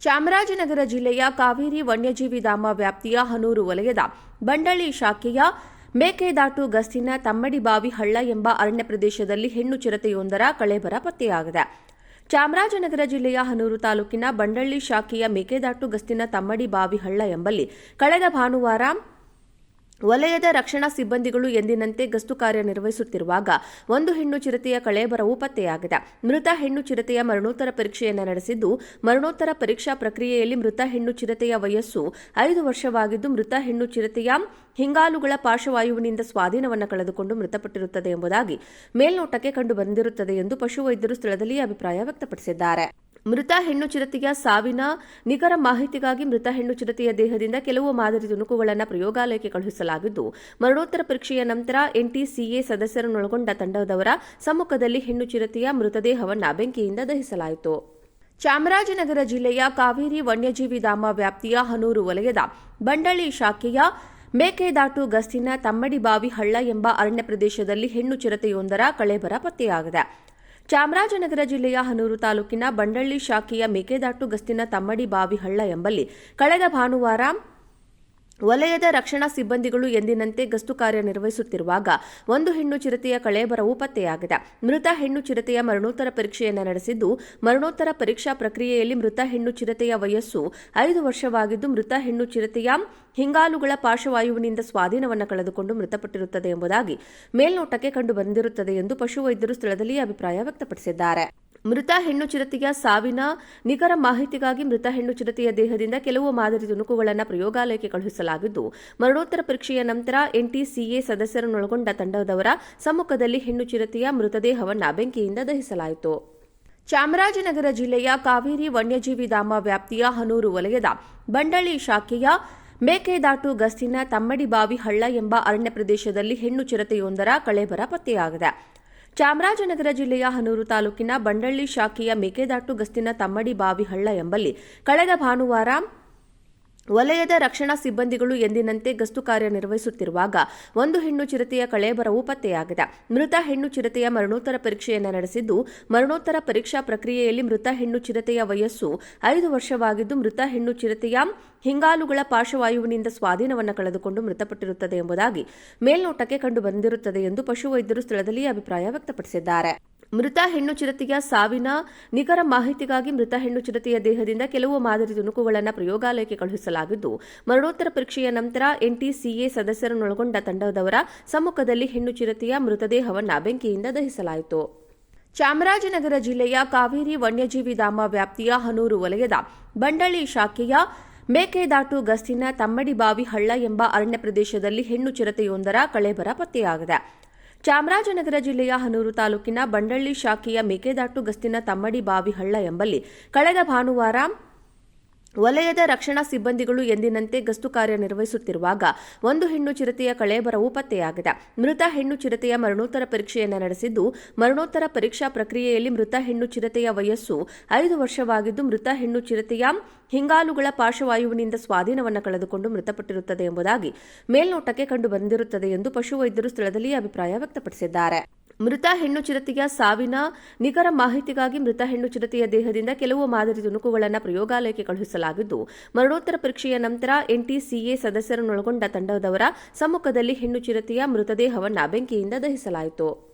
ಚಾಮರಾಜನಗರ ಜಿಲ್ಲೆಯ ಕಾವೇರಿ ವನ್ಯಜೀವಿ ಧಾಮ ವ್ಯಾಪ್ತಿಯ ಹನೂರು ವಲಯದ ಬಂಡಳಿ ಶಾಖೆಯ ಮೇಕೆದಾಟು ಗಸ್ತಿನ ತಮ್ಮಡಿಬಾವಿ ಹಳ್ಳ ಎಂಬ ಅರಣ್ಯ ಪ್ರದೇಶದಲ್ಲಿ ಹೆಣ್ಣು ಚಿರತೆಯೊಂದರ ಕಳೇಬರ ಪತ್ತೆಯಾಗಿದೆ. ಚಾಮರಾಜನಗರ ಜಿಲ್ಲೆಯ ಹನೂರು ತಾಲೂಕಿನ ಬಂಡಳ್ಳಿ ಶಾಖೆಯ ಮೇಕೆದಾಟು ಗಸ್ತಿನ ತಮ್ಮಡಿ ಬಾವಿ ಹಳ್ಳ ಎಂಬಲ್ಲಿ ಕಳೆದ ಭಾನುವಾರ ವಲಯದ ರಕ್ಷಣಾ ಸಿಬ್ಬಂದಿಗಳು ಎಂದಿನಂತೆ ಗಸ್ತು ಕಾರ್ಯ ನಿರ್ವಹಿಸುತ್ತಿರುವಾಗ ಒಂದು ಹೆಣ್ಣು ಚಿರತೆಯ ಕಳೇಬರವು ಪತ್ತೆಯಾಗಿದೆ. ಮೃತ ಹೆಣ್ಣು ಚಿರತೆಯ ಮರಣೋತ್ತರ ಪರೀಕ್ಷೆಯನ್ನು ನಡೆಸಿದ್ದು, ಮರಣೋತ್ತರ ಪರೀಕ್ಷಾ ಪ್ರಕ್ರಿಯೆಯಲ್ಲಿ ಮೃತ ಹೆಣ್ಣು ಚಿರತೆಯ ವಯಸ್ಸು ಐದು ವರ್ಷವಾಗಿದ್ದು, ಮೃತ ಹೆಣ್ಣು ಚಿರತೆಯ ಹಿಂಗಾಲುಗಳ ಪಾರ್ಶ್ವವಾಯುವಿನಿಂದ ಸ್ವಾಧೀನವನ್ನು ಕಳೆದುಕೊಂಡು ಮೃತಪಟ್ಟಿರುತ್ತದೆ ಎಂಬುದಾಗಿ ಮೇಲ್ನೋಟಕ್ಕೆ ಕಂಡುಬಂದಿರುತ್ತದೆ ಎಂದು ಪಶುವೈದ್ಯರು ಸ್ಥಳದಲ್ಲಿ ಅಭಿಪ್ರಾಯ ವ್ಯಕ್ತಪಡಿಸಿದ್ದಾರೆ. ಮೃತ ಹೆಣ್ಣು ಚಿರತೆಯ ಸಾವಿನ ನಿಖರ ಮಾಹಿತಿಗಾಗಿ ಮೃತ ಹೆಣ್ಣು ಚಿರತೆಯ ದೇಹದಿಂದ ಕೆಲವು ಮಾದರಿ ತುಣುಕುಗಳನ್ನು ಪ್ರಯೋಗಾಲಯಕ್ಕೆ ಕಳುಹಿಸಲಾಗಿದ್ದು, ಮರಣೋತ್ತರ ಪರೀಕ್ಷೆಯ ನಂತರ ಎನ್ಟಿಸಿಎ ಸದಸ್ಯರನ್ನೊಳಗೊಂಡ ತಂಡದವರ ಸಮ್ಮುಖದಲ್ಲಿ ಹೆಣ್ಣು ಚಿರತೆಯ ಮೃತದೇಹವನ್ನು ಬೆಂಕಿಯಿಂದ ದಹಿಸಲಾಯಿತು. ಚಾಮರಾಜನಗರ ಜಿಲ್ಲೆಯ ಕಾವೇರಿ ವನ್ಯಜೀವಿ ಧಾಮ ವ್ಯಾಪ್ತಿಯ ಹನೂರು ವಲಯದ ಬಂಡಳಿ ಶಾಖೆಯ ಮೇಕೆದಾಟು ಗಸ್ತಿನ ತಮ್ಮಡಿಬಾವಿ ಹಳ್ಳ ಎಂಬ ಅರಣ್ಯ ಪ್ರದೇಶದಲ್ಲಿ ಹೆಣ್ಣು ಚಿರತೆಯೊಂದರ ಕಳೇಬರ ಪತ್ತೆಯಾಗಿದೆ. ಚಾಮರಾಜನಗರ ಜಿಲ್ಲೆಯ ಹನೂರು ತಾಲೂಕಿನ ಬಂಡಳ್ಳಿ ಶಾಖೆಯ ಮೇಕೆದಾಟು ಗಸ್ತಿನ ತಮ್ಮಡಿ ಬಾವಿಹಳ್ಳ ಎಂಬಲ್ಲಿ ಕಳೆದ ಭಾನುವಾರ ವಲಯದ ರಕ್ಷಣಾ ಸಿಬ್ಬಂದಿಗಳು ಎಂದಿನಂತೆ ಗಸ್ತು ಕಾರ್ಯ ನಿರ್ವಹಿಸುತ್ತಿರುವಾಗ ಒಂದು ಹೆಣ್ಣು ಚಿರತೆಯ ಕಳೇಬರವು ಪತ್ತೆಯಾಗಿದೆ. ಮೃತ ಹೆಣ್ಣು ಚಿರತೆಯ ಮರಣೋತ್ತರ ಪರೀಕ್ಷೆಯನ್ನು ನಡೆಸಿದ್ದು, ಮರಣೋತ್ತರ ಪರೀಕ್ಷಾ ಪ್ರಕ್ರಿಯೆಯಲ್ಲಿ ಮೃತ ಹೆಣ್ಣು ಚಿರತೆಯ ವಯಸ್ಸು ಐದು ವರ್ಷವಾಗಿದ್ದು, ಮೃತ ಹೆಣ್ಣು ಚಿರತೆಯ ಹಿಂಗಾಲುಗಳ ಪಾರ್ಶ್ವವಾಯುವಿನಿಂದ ಸ್ವಾಧೀನವನ್ನು ಕಳೆದುಕೊಂಡು ಮೃತಪಟ್ಟಿರುತ್ತದೆ ಎಂಬುದಾಗಿ ಮೇಲ್ನೋಟಕ್ಕೆ ಕಂಡು ಬಂದಿರುತ್ತದೆ ಎಂದು ಪಶುವೈದ್ಯರು ಸ್ಥಳದಲ್ಲಿ ಅಭಿಪ್ರಾಯ ವ್ಯಕ್ತಪಡಿಸಿದ್ದಾರೆ. ಮೃತ ಹೆಣ್ಣು ಚಿರತೆಯ ಸಾವಿನ ನಿಖರ ಮಾಹಿತಿಗಾಗಿ ಮೃತ ಹೆಣ್ಣು ಚಿರತೆಯ ದೇಹದಿಂದ ಕೆಲವು ಮಾದರಿ ತುಣುಕುಗಳನ್ನು ಪ್ರಯೋಗಾಲಯಕ್ಕೆ ಕಳುಹಿಸಲಾಗಿದ್ದು, ಮರಣೋತ್ತರ ಪರೀಕ್ಷೆಯ ನಂತರ ಎನ್ಟಿಸಿಎ ಸದಸ್ಯರನ್ನೊಳಗೊಂಡ ತಂಡದವರ ಸಮ್ಮುಖದಲ್ಲಿ ಹೆಣ್ಣು ಚಿರತೆಯ ಮೃತದೇಹವನ್ನು ಬೆಂಕಿಯಿಂದ ದಹಿಸಲಾಯಿತು. ಚಾಮರಾಜನಗರ ಜಿಲ್ಲೆಯ ಕಾವೇರಿ ವನ್ಯಜೀವಿ ಧಾಮ ವ್ಯಾಪ್ತಿಯ ಹನೂರು ವಲಯದ ಬಂಡಳಿ ಶಾಖೆಯ ಮೇಕೆದಾಟು ಗಸ್ತಿನ ತಮ್ಮಡಿಬಾವಿ ಹಳ್ಳ ಎಂಬ ಅರಣ್ಯ ಪ್ರದೇಶದಲ್ಲಿ ಹೆಣ್ಣು ಚಿರತೆಯೊಂದರ ಕಳೇಬರ ಪತ್ತೆಯಾಗಿದೆ. ಚಾಮರಾಜನಗರ ಜಿಲ್ಲೆಯ ಹನೂರು ತಾಲೂಕಿನ ಬಂಡಳ್ಳಿ ಶಾಖೆಯ ಮೇಕೆದಾಟು ಗಸ್ತಿನ ತಮ್ಮಡಿ ಬಾವಿ ಹಳ್ಳ ಎಂಬಲ್ಲಿ ಕಳೆದ ಭಾನುವಾರ ವಲಯದ ರಕ್ಷಣಾ ಸಿಬ್ಬಂದಿಗಳು ಎಂದಿನಂತೆ ಗಸ್ತು ಕಾರ್ಯ ನಿರ್ವಹಿಸುತ್ತಿರುವಾಗ ಒಂದು ಹೆಣ್ಣು ಚಿರತೆಯ ಕಳೇಬರವು ಪತ್ತೆಯಾಗಿದೆ. ಮೃತ ಹೆಣ್ಣು ಚಿರತೆಯ ಮರಣೋತ್ತರ ಪರೀಕ್ಷೆಯನ್ನು ನಡೆಸಿದ್ದು, ಮರಣೋತ್ತರ ಪರೀಕ್ಷಾ ಪ್ರಕ್ರಿಯೆಯಲ್ಲಿ ಮೃತ ಹೆಣ್ಣು ಚಿರತೆಯ ವಯಸ್ಸು ಐದು ವರ್ಷವಾಗಿದ್ದು, ಮೃತ ಹೆಣ್ಣು ಚಿರತೆಯ ಹಿಂಗಾಲುಗಳ ಪಾರ್ಶ್ವವಾಯುವಿನಿಂದ ಸ್ವಾಧೀನವನ್ನು ಕಳೆದುಕೊಂಡು ಮೃತಪಟ್ಟಿರುತ್ತದೆ ಎಂಬುದಾಗಿ ಮೇಲ್ನೋಟಕ್ಕೆ ಕಂಡುಬಂದಿರುತ್ತದೆ ಎಂದು ಪಶುವೈದ್ಯರು ಸ್ಥಳದಲ್ಲಿ ಅಭಿಪ್ರಾಯ ವ್ಯಕ್ತಪಡಿಸಿದ್ದಾರೆ. ಮೃತ ಹೆಣ್ಣು ಚಿರತೆಯ ಸಾವಿನ ನಿಖರ ಮಾಹಿತಿಗಾಗಿ ಮೃತ ಹೆಣ್ಣು ಚಿರತೆಯ ದೇಹದಿಂದ ಕೆಲವು ಮಾದರಿ ತುಣುಕುಗಳನ್ನು ಪ್ರಯೋಗಾಲಯಕ್ಕೆ ಕಳುಹಿಸಲಾಗಿದ್ದು, ಮರಣೋತ್ತರ ಪರೀಕ್ಷೆಯ ನಂತರ ಎನ್ಟಿಸಿಎ ಸದಸ್ಯರನ್ನೊಳಗೊಂಡ ತಂಡದವರ ಸಮ್ಮುಖದಲ್ಲಿ ಹೆಣ್ಣು ಚಿರತೆಯ ಮೃತದೇಹವನ್ನು ಬೆಂಕಿಯಿಂದ ದಹಿಸಲಾಯಿತು. ಚಾಮರಾಜನಗರ ಜಿಲ್ಲೆಯ ಕಾವೇರಿ ವನ್ಯಜೀವಿ ಧಾಮ ವ್ಯಾಪ್ತಿಯ ಹನೂರು ವಲಯದ ಬಂಡಳಿ ಶಾಖೆಯ ಮೇಕೆದಾಟು ಗಸ್ತಿನ ತಮ್ಮಡಿಬಾವಿ ಹಳ್ಳ ಎಂಬ ಅರಣ್ಯ ಪ್ರದೇಶದಲ್ಲಿ ಹೆಣ್ಣು ಚಿರತೆಯೊಂದರ ಕಳೇಬರ ಪತ್ತೆಯಾಗಿದೆ. ಚಾಮರಾಜನಗರ ಜಿಲ್ಲೆಯ ಹನೂರು ತಾಲೂಕಿನ ಬಂಡಳ್ಳಿ ಶಾಖೆಯ ಮೇಕೆದಾಟು ಗಸ್ತಿನ ತಮ್ಮಡಿ ಬಾವಿ ಹಳ್ಳ ಎಂಬಲ್ಲಿ ಕಳೆದ ಭಾನುವಾರ ವಲಯದ ರಕ್ಷಣಾ ಸಿಬ್ಬಂದಿಗಳು ಎಂದಿನಂತೆ ಗಸ್ತು ಕಾರ್ಯ ನಿರ್ವಹಿಸುತ್ತಿರುವಾಗ ಒಂದು ಹೆಣ್ಣು ಚಿರತೆಯ ಕಳೇಬರವು ಪತ್ತೆಯಾಗಿದೆ. ಮೃತ ಹೆಣ್ಣು ಚಿರತೆಯ ಮರಣೋತ್ತರ ಪರೀಕ್ಷೆಯನ್ನು ನಡೆಸಿದ್ದು, ಮರಣೋತ್ತರ ಪರೀಕ್ಷಾ ಪ್ರಕ್ರಿಯೆಯಲ್ಲಿ ಮೃತ ಹೆಣ್ಣು ಚಿರತೆಯ ವಯಸ್ಸು ಐದು ವರ್ಷವಾಗಿದ್ದು, ಮೃತ ಹೆಣ್ಣು ಚಿರತೆಯ ಹಿಂಗಾಲುಗಳ ಪಾರ್ಶ್ವವಾಯುವಿನಿಂದ ಸ್ವಾಧೀನವನ್ನು ಕಳೆದುಕೊಂಡು ಮೃತಪಟ್ಟಿರುತ್ತದೆ ಎಂಬುದಾಗಿ ಮೇಲ್ನೋಟಕ್ಕೆ ಕಂಡು ಬಂದಿರುತ್ತದೆ ಎಂದು ಪಶುವೈದ್ಯರು ಸ್ಥಳದಲ್ಲಿ ಅಭಿಪ್ರಾಯ ವ್ಯಕ್ತಪಡಿಸಿದ್ದಾರೆ. ಮೃತ ಹೆಣ್ಣು ಚಿರತೆಯ ಸಾವಿನ ನಿಖರ ಮಾಹಿತಿಗಾಗಿ ಮೃತ ಹೆಣ್ಣು ಚಿರತೆಯ ದೇಹದಿಂದ ಕೆಲವು ಮಾದರಿ ತುಣುಕುಗಳನ್ನು ಪ್ರಯೋಗಾಲಯಕ್ಕೆ ಕಳುಹಿಸಲಾಗಿದ್ದು, ಮರಣೋತ್ತರ ಪರೀಕ್ಷೆಯ ನಂತರ ಎನ್ಟಿಸಿಎ ಸದಸ್ಯರನ್ನೊಳಗೊಂಡ ತಂಡದವರ ಸಮ್ಮುಖದಲ್ಲಿ ಹೆಣ್ಣು ಚಿರತೆಯ ಮೃತದೇಹವನ್ನು ಬೆಂಕಿಯಿಂದ ದಹಿಸಲಾಯಿತು.